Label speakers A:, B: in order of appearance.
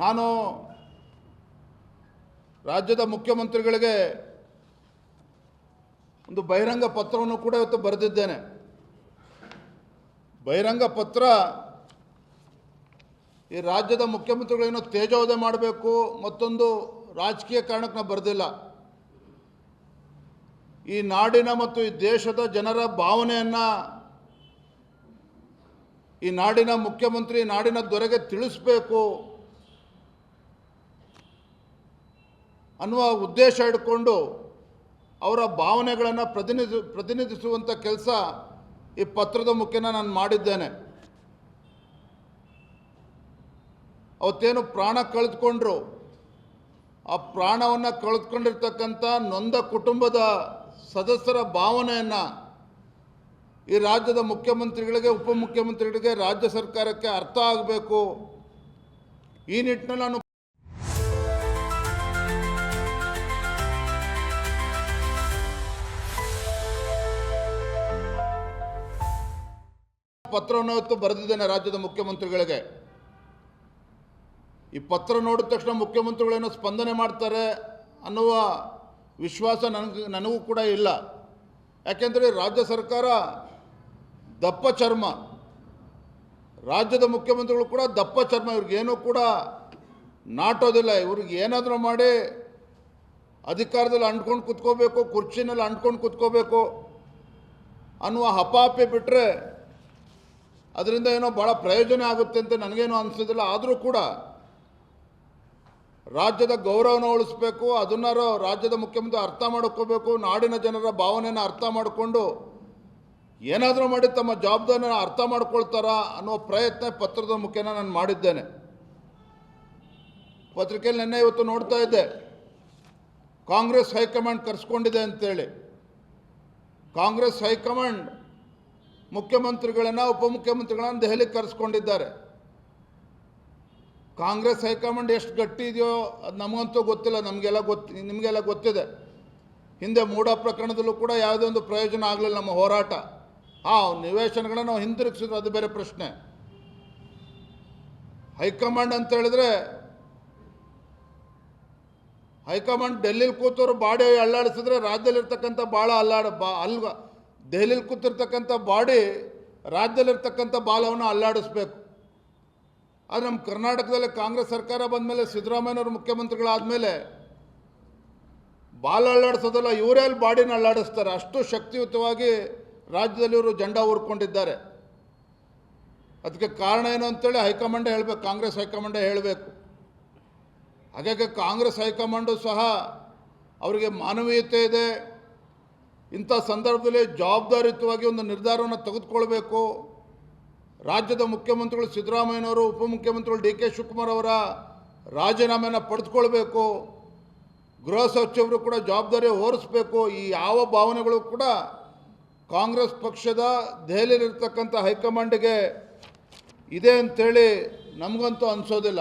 A: ನಾನು ರಾಜ್ಯದ ಮುಖ್ಯಮಂತ್ರಿಗಳಿಗೆ ಒಂದು ಬಹಿರಂಗ ಪತ್ರವನ್ನು ಕೂಡ ಇವತ್ತು ಬರೆದಿದ್ದೇನೆ. ಬಹಿರಂಗ ಪತ್ರ ಈ ರಾಜ್ಯದ ಮುಖ್ಯಮಂತ್ರಿಗಳೇನೋ ತೇಜೋವಧೆ ಮಾಡಬೇಕು, ಮತ್ತೊಂದು ರಾಜಕೀಯ ಕಾರಣಕ್ಕೆ ನಾವು ಬರೆದಿಲ್ಲ. ಈ ನಾಡಿನ ಮತ್ತು ಈ ದೇಶದ ಜನರ ಭಾವನೆಯನ್ನು ಈ ನಾಡಿನ ಮುಖ್ಯಮಂತ್ರಿ ನಾಡಿನ ದೊರೆಗೆ ತಿಳಿಸ್ಬೇಕು. ಅನ್ನುವ ಉದ್ದೇಶ ಇಟ್ಕೊಂಡು ಅವರ ಭಾವನೆಗಳನ್ನು ಪ್ರತಿನಿಧಿ ಪ್ರತಿನಿಧಿಸುವಂಥ ಕೆಲಸ ಈ ಪತ್ರದ ಮುಖೇನ ನಾನು ಮಾಡಿದ್ದೇನೆ. ಅವತ್ತೇನು ಪ್ರಾಣ ಕಳೆದುಕೊಂಡ್ರು. ಆ ಪ್ರಾಣವನ್ನು ಕಳೆದುಕೊಂಡಿರ್ತಕ್ಕಂಥ ನೊಂದ ಕುಟುಂಬದ ಸದಸ್ಯರ ಭಾವನೆಯನ್ನು ಈ ರಾಜ್ಯದ ಮುಖ್ಯಮಂತ್ರಿಗಳಿಗೆ, ಉಪಮುಖ್ಯಮಂತ್ರಿಗಳಿಗೆ, ರಾಜ್ಯ ಸರ್ಕಾರಕ್ಕೆ ಅರ್ಥ ಆಗಬೇಕು. ಈ ನಿಟ್ಟಿನಲ್ಲಿ ನಾನು ಪತ್ರವನ್ನು ಇವತ್ತು ಬರೆದಿದ್ದೇನೆ ರಾಜ್ಯದ ಮುಖ್ಯಮಂತ್ರಿಗಳಿಗೆ. ಈ ಪತ್ರ ನೋಡಿದ ತಕ್ಷಣ ಮುಖ್ಯಮಂತ್ರಿಗಳೇನೋ ಸ್ಪಂದನೆ ಮಾಡ್ತಾರೆ ಅನ್ನುವ ವಿಶ್ವಾಸ ನನಗೆ, ನನಗೂ ಕೂಡ ಇಲ್ಲ. ಯಾಕೆಂದರೆ ರಾಜ್ಯ ಸರ್ಕಾರ ದಪ್ಪ ಚರ್ಮ. ರಾಜ್ಯದ ಮುಖ್ಯಮಂತ್ರಿಗಳು ಕೂಡ ದಪ್ಪ ಚರ್ಮ. ಇವ್ರಿಗೇನೂ ಕೂಡ ನಾಟೋದಿಲ್ಲ. ಇವ್ರಿಗೆ ಏನಾದರೂ ಮಾಡಿ ಅಧಿಕಾರದಲ್ಲಿ ಅಂಟ್ಕೊಂಡು ಕುತ್ಕೋಬೇಕು, ಕುರ್ಚಿನಲ್ಲಿ ಅಂಟ್ಕೊಂಡು ಕುತ್ಕೋಬೇಕು ಅನ್ನುವ ಹಪಾಪಿ ಬಿಟ್ಟರೆ ಅದರಿಂದ ಏನೋ ಭಾಳ ಪ್ರಯೋಜನ ಆಗುತ್ತೆ ಅಂತ ನನಗೇನು ಅನಿಸೋದಿಲ್ಲ. ಆದರೂ ಕೂಡ ರಾಜ್ಯದ ಗೌರವನ ಉಳಿಸ್ಬೇಕು, ಅದನ್ನಾರು ರಾಜ್ಯದ ಮುಖ್ಯಮಂತ್ರಿ ಅರ್ಥ ಮಾಡ್ಕೋಬೇಕು, ನಾಡಿನ ಜನರ ಭಾವನೆಯನ್ನು ಅರ್ಥ ಮಾಡಿಕೊಂಡು ಏನಾದರೂ ಮಾಡಿ ತಮ್ಮ ಜವಾಬ್ದಾರಿನ ಅರ್ಥ ಮಾಡ್ಕೊಳ್ತಾರ ಅನ್ನೋ ಪ್ರಯತ್ನ ಪತ್ರದ ಮುಖೇನ ನಾನು ಮಾಡಿದ್ದೇನೆ. ಪತ್ರಿಕೆಯಲ್ಲಿ ನಿನ್ನೆ ಇವತ್ತು ನೋಡ್ತಾ ಇದ್ದೆ. ಕಾಂಗ್ರೆಸ್ ಹೈಕಮಾಂಡ್ ಕರೆಸ್ಕೊಂಡಿದೆ ಅಂತೇಳಿ. ಕಾಂಗ್ರೆಸ್ ಹೈಕಮಾಂಡ್ ಮುಖ್ಯಮಂತ್ರಿಗಳನ್ನು ಉಪಮುಖ್ಯಮಂತ್ರಿಗಳನ್ನು ದೆಹಲಿಗೆ ಕರೆಸ್ಕೊಂಡಿದ್ದಾರೆ. ಕಾಂಗ್ರೆಸ್ ಹೈಕಮಾಂಡ್ ಎಷ್ಟು ಗಟ್ಟಿ ಇದೆಯೋ ಅದು ನಮಗಂತೂ ಗೊತ್ತಿಲ್ಲ, ನಮಗೆಲ್ಲ ಗೊತ್ತು ನಿಮಗೆಲ್ಲ ಗೊತ್ತಿದೆ. ಹಿಂದೆ ಮೂಡ ಪ್ರಕರಣದಲ್ಲೂ ಕೂಡ ಯಾವುದೇ ಒಂದು ಪ್ರಯೋಜನ ಆಗಲಿಲ್ಲ ನಮ್ಮ ಹೋರಾಟ. ಆ ನಿವೇಶನಗಳನ್ನು ನಾವು ಹಿಂದಿರುಗಿಸಿದ್ರು, ಅದು ಬೇರೆ ಪ್ರಶ್ನೆ. ಹೈಕಮಾಂಡ್ ಅಂತ ಹೇಳಿದ್ರೆ ಹೈಕಮಾಂಡ್ ಡೆಲ್ಲಿಲಿ ಕೂತವ್ರು ಬಾಡಿ ಅಲ್ಲಾಡಿಸಿದ್ರೆ ರಾಜ್ಯದಲ್ಲಿರ್ತಕ್ಕಂಥ ಭಾಳ ಅಲ್ಲಾಡ, ಬಾ, ಅಲ್ಗ ದೆಹಲಿಲಿ ಕೂತಿರ್ತಕ್ಕಂಥ ಬಾಡಿ ರಾಜ್ಯದಲ್ಲಿರ್ತಕ್ಕಂಥ ಬಾಲವನ್ನು ಅಲ್ಲಾಡಿಸ್ಬೇಕು. ಆದರೆ ನಮ್ಮ ಕರ್ನಾಟಕದಲ್ಲಿ ಕಾಂಗ್ರೆಸ್ ಸರ್ಕಾರ ಬಂದ ಬಂದಮೇಲೆ ಸಿದ್ದರಾಮಯ್ಯನವರು ಮುಖ್ಯಮಂತ್ರಿಗಳಾದಮೇಲೆ ಬಾಲ ಅಲ್ಲಾಡಿಸೋದಲ್ಲ, ಇವರೇ ಅಲ್ಲಿ ಬಾಡಿನ ಅಲ್ಲಾಡಿಸ್ತಾರೆ. ಅಷ್ಟು ಶಕ್ತಿಯುತವಾಗಿ ರಾಜ್ಯದಲ್ಲಿ ಇವರು ಜಂಡ ಊರ್ಕೊಂಡಿದ್ದಾರೆ. ಅದಕ್ಕೆ ಕಾರಣ ಏನು ಅಂತೇಳಿ ಹೈಕಮಾಂಡೇ ಹೇಳಬೇಕು, ಕಾಂಗ್ರೆಸ್ ಹೈಕಮಾಂಡೇ ಹೇಳಬೇಕು. ಹಾಗಾಗಿ ಕಾಂಗ್ರೆಸ್ ಹೈಕಮಾಂಡು ಸಹ ಅವರಿಗೆ ಮಾನವೀಯತೆ ಇದೆ. ಇಂಥ ಸಂದರ್ಭದಲ್ಲಿ ಜವಾಬ್ದಾರಿಯುತವಾಗಿ ಒಂದು ನಿರ್ಧಾರವನ್ನು ತೆಗೆದುಕೊಳ್ಬೇಕು. ರಾಜ್ಯದ ಮುಖ್ಯಮಂತ್ರಿಗಳು ಸಿದ್ದರಾಮಯ್ಯನವರು, ಉಪಮುಖ್ಯಮಂತ್ರಿಗಳು ಡಿ ಕೆ ಶಿವಕುಮಾರ್ ಅವರ ರಾಜೀನಾಮೆಯನ್ನು ಪಡೆದುಕೊಳ್ಬೇಕು. ಗೃಹ ಸಚಿವರು ಕೂಡ ಜವಾಬ್ದಾರಿ ಹೊರಿಸ್ಬೇಕು. ಈ ಯಾವ ಭಾವನೆಗಳು ಕೂಡ ಕಾಂಗ್ರೆಸ್ ಪಕ್ಷದ ದೆಹಲಿಯಲ್ಲಿರ್ತಕ್ಕಂಥ ಹೈಕಮಾಂಡ್ಗೆ ಇದೆ ಅಂಥೇಳಿ ನಮಗಂತೂ ಅನಿಸೋದಿಲ್ಲ.